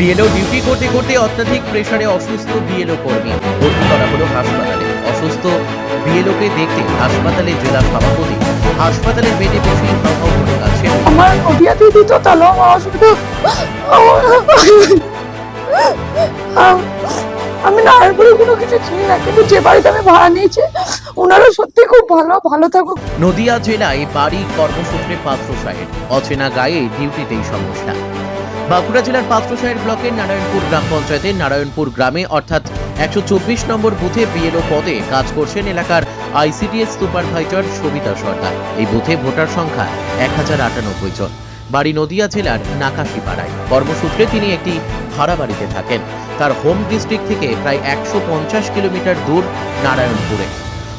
BLO duty করতে করতে অত্যাধিক প্রেশারে অসুস্থ বিএলও কর্মী। ভর্তি করা হলো হাসপাতালে। অসুস্থ বিএলওকে দেখতে হাসপাতালে জেলা সভাপতি, হাসপাতালের বেডে বসে হাও হাও করে আমার আম- আমি নারায়ণপুরে কোনো কিছু চিনি না, কিন্তু যে বাড়িতে আমি ভাড়া নিয়েছি, ওনারা সত্যি খুব ভালো ভালো থাকুক। নদিয়া জেলায় বাড়ি কর্মসূত্রে পাত্রসাহের অচেনা গায়ে ডিউটিতেই সমস্যা। বাঁকুড়া জেলার পাত্রসাহের ব্লকের নারায়ণপুর গ্রাম পঞ্চায়েতের নারায়ণপুর গ্রামে, অর্থাৎ একশো চব্বিশ নম্বর বুথে বিএলও পদে কাজ করছেন এলাকার আইসিডিএস সুপারভাইজার সবিতা সর্দার এই বুথে ভোটার সংখ্যা এক হাজার আটানব্বই জন। বাড়ি নদিয়া জেলার নাকাশিপাড়ায় কর্মসূত্রে তিনি একটি ভাড়া বাড়িতে থাকেন। তার হোম ডিস্ট্রিক্ট থেকে প্রায় একশো পঞ্চাশ কিলোমিটার দূর নারায়ণপুরে।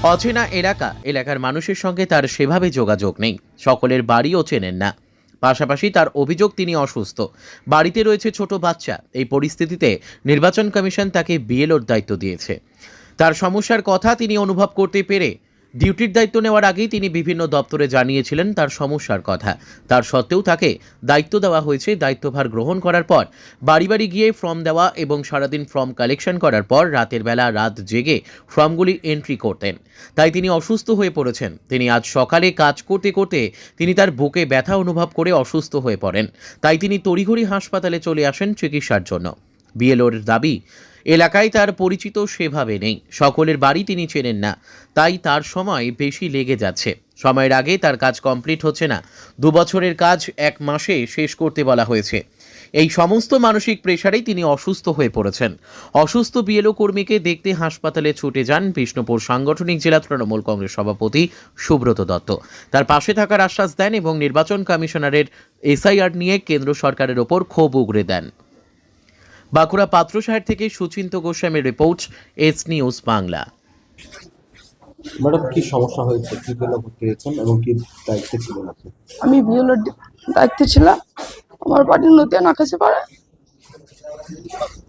অচেনা এলাকা, এলাকার মানুষের সঙ্গে তার সেভাবে যোগাযোগ নেই। সকলের বাড়িও চেনেন না। পাশাপাশি তার অভিযোগ তিনি অসুস্থ। বাড়িতে রয়েছে ছোট বাচ্চা। এই পরিস্থিতিতে নির্বাচন কমিশন তাকে বিএলওর দায়িত্ব দিয়েছে। তার সমস্যার কথা তিনি অনুভব করতে পেরে ডিউটির দায়িত্ব নেওয়ার আগেই তিনি বিভিন্ন দপ্তরে জানিয়েছিলেন তার সমস্যার কথা। তার সত্ত্বেও তাকে দায়িত্ব দেওয়া হয়েছে, দায়িত্বভার গ্রহণ করার পর। বাড়ি বাড়ি গিয়ে ফর্ম দেওয়া এবং সারাদিন ফর্ম কালেকশন করার পর রাতের বেলা, রাত জেগে ফর্মগুলি এন্ট্রি করতেন। তাই তিনি অসুস্থ হয়ে পড়েছেন। তিনি আজ সকালে কাজ করতে করতে তিনি তার বুকে ব্যথা অনুভব করে অসুস্থ হয়ে পড়েন। তাই তিনি তড়িঘড়ি হাসপাতালে চলে আসেন চিকিৎসার জন্য। বিএলওর দাবি, এলাকায় তার পরিচিত সেভাবে নেই। সকলের বাড়ি তিনি চেনেন না, তাই তার সময় বেশি লেগে যাচ্ছে। সময়ের আগে তার কাজ কমপ্লিট হচ্ছে না। দু বছরের কাজ এক মাসে শেষ করতে বলা হয়েছে। এই সমস্ত মানসিক প্রেসারেই তিনি অসুস্থ হয়ে পড়েছেন। অসুস্থ বিএলও কর্মীকে দেখতে হাসপাতালে ছুটে যান বিষ্ণুপুর সাংগঠনিক জেলা তৃণমূল কংগ্রেস সভাপতি সুব্রত দত্ত। তার পাশে থাকার আশ্বাস দেন এবং নির্বাচন কমিশনারের এসআইআর নিয়ে কেন্দ্র সরকারের ওপর ক্ষোভ উগরে দেন। বাঁকুড়া পাত্রসাহের থেকে সুচিন্ত গোস্বামীর report S news Bangla. Madam কি সমস্যা হয়েছে? কি জন্য ভর্তি হয়েছেন এবং কি দায়িত্বে ছিলেন আপনি? আমি বিএলওর দায়িত্বে ছিলাম। আমার বাড়ি নদিয়া নাকাশে পাড়ে।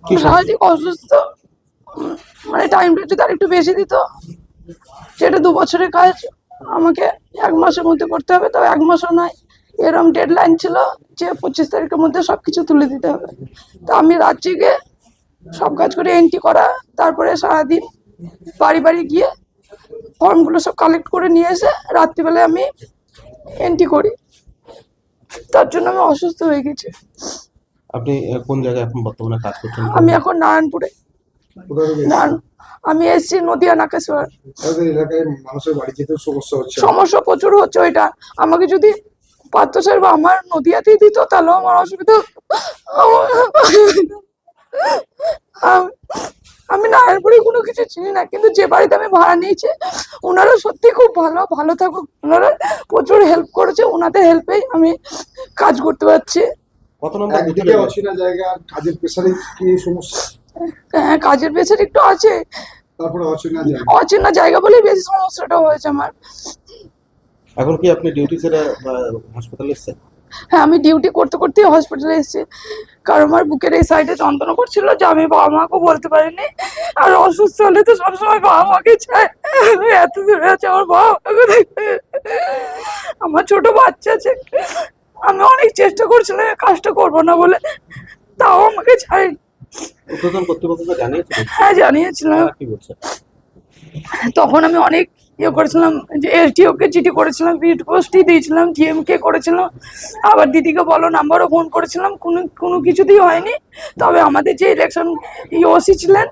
কি সম- অসুস্থ। মানে টাইমটা যদি আর একটু বেশি দিত সেটা দু বছরের কাজ। আমাকে এক মাসের মধ্যে করতে হবে তবে এক মাসও নয়। এরম ডেডলাইন ছিল। যে পঁচিশ তারিখের মধ্যে সব কিছু তুলে দিতে হবে। তো আমি রাত জেগে সব কাজ করে এন্ট্রি করা তারপরে সারাদিন বাড়ি বাড়ি গিয়ে ফর্মগুলো সব কালেক্ট করে নিয়ে এসে রাত্রিবেলায় আমি এন্ট্রি করি। তার জন্য আমি অসুস্থ হয়ে গেছি। আপনি কোন জায়গায় এখন বর্তমানে কাজ করছেন? আমি এখন নারায়ণপুরে। নারায়ণ আমি এসেছি নদিয়া নাকেশ্বর। এলাকায় মানুষের বাড়ি যেতেও সমস্যা হচ্ছে। সমস্যা প্রচুর হচ্ছে ওইটা। আমাকে যদি পাত্র স্যার বা আমার নদিয়াতেই দিত তাহলেও আমার অসুবিধা আম- নারায়ণপুরে কোনো কিছু চিনি না কিন্তু যে বাড়িতে আমি ভাড়া নিয়েছি ওনারা সত্যি খুব ভালো ভালো থাকুক। ওনারা প্রচুর হেল্প করেছে ওনাদের হেল্পেই আমি কাজ করতে পারছি। কত নম্বর বুথে অচেনা জায়গা কাজের প্রেসারে কি সমস্যা? হ্যাঁ কাজের পেছার একটু আছে। তারপরে অচেনা জায়গা। অচেনা জায়গা বলেই বেশি সমস্যাটা হয়েছে আমার। এখন কি আপনি ডিউটি ছেড়ে হাসপাতালে এসেছেন? হ্যাঁ আমি ডিউটি করতে করতে হসপিটালে এসেছি। কারণ আমার বুকের এই সাইডে যন্ত্রণা করছিল যে আমি বাবা মাকেও বলতে পারিনি। আর অসুস্থ হলে তো সবসময় বাবা মাকে চাই এত দূরে আছে আমার বাবা মাকে দেখতে। আমার ছোট বাচ্চা আছে। আমি অনেক চেষ্টা করছিলাম কাজটা করব না বলে। তাও আমাকে জানিয়েছিলেন হ্যাঁ জানিয়েছিলাম। তখন আমি অনেক ইয়ে করেছিলাম, যে এলটিওকে চিঠি করেছিলাম পিট পোস্টই দিয়েছিলাম জিএম কে করেছিলাম। আবার দিদিকে বলো, নাম্বারও ফোন করেছিলাম, কোনো কোনো কিছুতেই হয়নি। তবে আমাদের যে ইলেকশন ওসি ছিলেন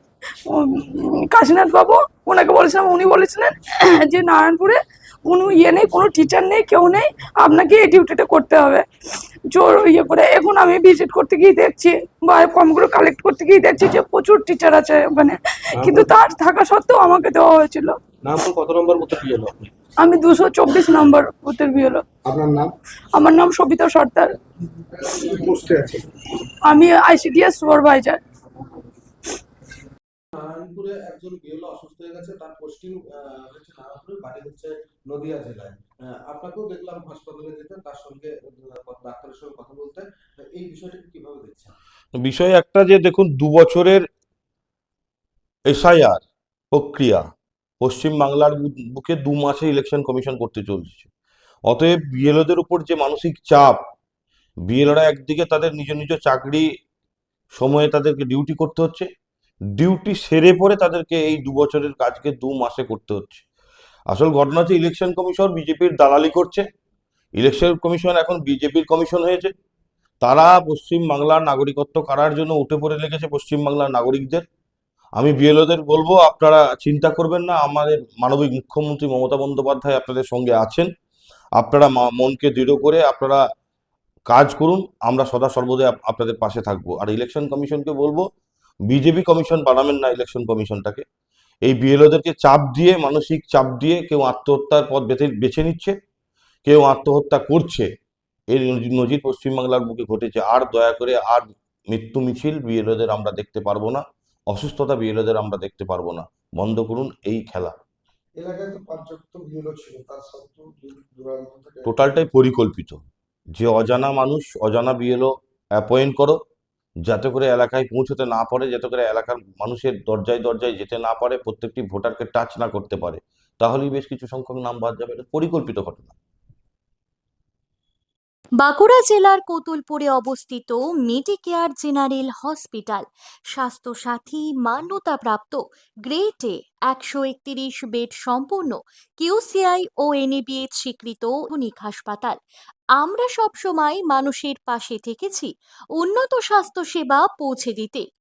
কাশীনাথ বাবু, ওনাকে বলেছিলাম, উনি বলেছিলেন যে নারায়ণপুরে কোনো ইয়ে নেই কোনো টিচার নেই কেউ নেই। আপনাকে এই ডিউটিটা করতে হবে। জোর ইয়ে করে। এখন আমি ভিজিট করতে গিয়ে দেখছি বা ফর্মগুলো কালেক্ট করতে গিয়ে দেখছি যে প্রচুর টিচার আছে ওখানে। কিন্তু তার থাকা সত্ত্বেও আমাকে দেওয়া হয়েছিল। কত নম্বর হলো আমি দুশো চব্বিশ নম্বর বুথের বিয়ে আপনার নাম? আমার নাম সবিতা সর্দার। আমি আইসিডিএস সুপারভাইজার। নারায়ণপুরে একজন বিএলও অসুস্থ হয়ে গেছে, তার পোস্টিং হচ্ছে নারায়ণপুরে বাড়ি হচ্ছে নদিয়া জেলায়। আপনাকেও দেখলাম হাসপাতালে যেতেন তার সঙ্গে ডাক্তারের সঙ্গে কথা বলতে। এই বিষয়টাকে কীভাবে দেখছেন? বিষয় একটা যে, দেখুন, দু বছরের এসআইআর প্রক্রিয়া পশ্চিম বাংলার বুকে দু মাসে ইলেকশন কমিশন করতে চলছে। অতএব বিএলওদের উপর যে মানসিক চাপ, বিএলওরা একদিকে তাদের নিজ নিজ চাকরি সময়ে তাদেরকে ডিউটি করতে হচ্ছে ডিউটি সেরে পরে তাদেরকে এই দু বছরের কাজকে দু মাসে করতে হচ্ছে। আসল ঘটনা হচ্ছে ইলেকশন কমিশন বিজেপির দালালি করছে। ইলেকশন কমিশন এখন বিজেপির কমিশন হয়েছে। তারা পশ্চিম বাংলার নাগরিকত্ব কারার জন্য উঠে পড়ে লেগেছে পশ্চিম বাংলার নাগরিকদের। আমি বিএলওদের বলব, আপনারা চিন্তা করবেন না, আমাদের মানবিক মুখ্যমন্ত্রী মমতা বন্দ্যোপাধ্যায় আপনাদের সঙ্গে আছেন। আপনারা মনকে দৃঢ় করে আপনারা কাজ করুন, আমরা সদা সর্বদাই আপনাদের পাশে থাকব। আর ইলেকশন কমিশনকে বলব বিজেপি কমিশন বানাবেন না ইলেকশন কমিশনটাকে। এই বিএলওদেরকে চাপ দিয়ে মানসিক চাপ দিয়ে কেউ আত্মহত্যার পথ বেছে বেছে নিচ্ছে কেউ আত্মহত্যা করছে। এর নজির পশ্চিমবাংলার বুকে ঘটেছে। আর দয়া করে আর মৃত্যু মিছিল বিএলওদের আমরা দেখতে পারব না অসুস্থতা বিএলওদের আমরা দেখতে পারব না। বন্ধ করুন এই খেলা। এলাকায় তো ছিল তার সত্ত্বেও টোটালটাই পরিকল্পিত। যে অজানা মানুষ অজানা বিএলও অ্যাপয়েন্ট করো যাতে করে এলাকায় পৌঁছতে না পারে, যাতে করে এলাকার মানুষের দরজায় দরজায় যেতে না পারে, প্রত্যেকটি ভোটারকে টাচ না করতে পারে, তাহলেই বেশ কিছু সংখ্যক নাম বাদ যাবে। এটা পরিকল্পিত ঘটনা। বাঁকুড়া জেলার কোতুলপুরে অবস্থিত মেডিকেয়ার জেনারেল হসপিটাল, স্বাস্থ্যসাথী মান্যতাপ্রাপ্ত গ্রেট এ একশো একত্রিশ বেড সম্পন্ন কিউসিআই ও এনএবিএইচ স্বীকৃত আধুনিক হাসপাতাল। আমরা সবসময় মানুষের পাশে থেকেছি উন্নত স্বাস্থ্যসেবা পৌঁছে দিতে।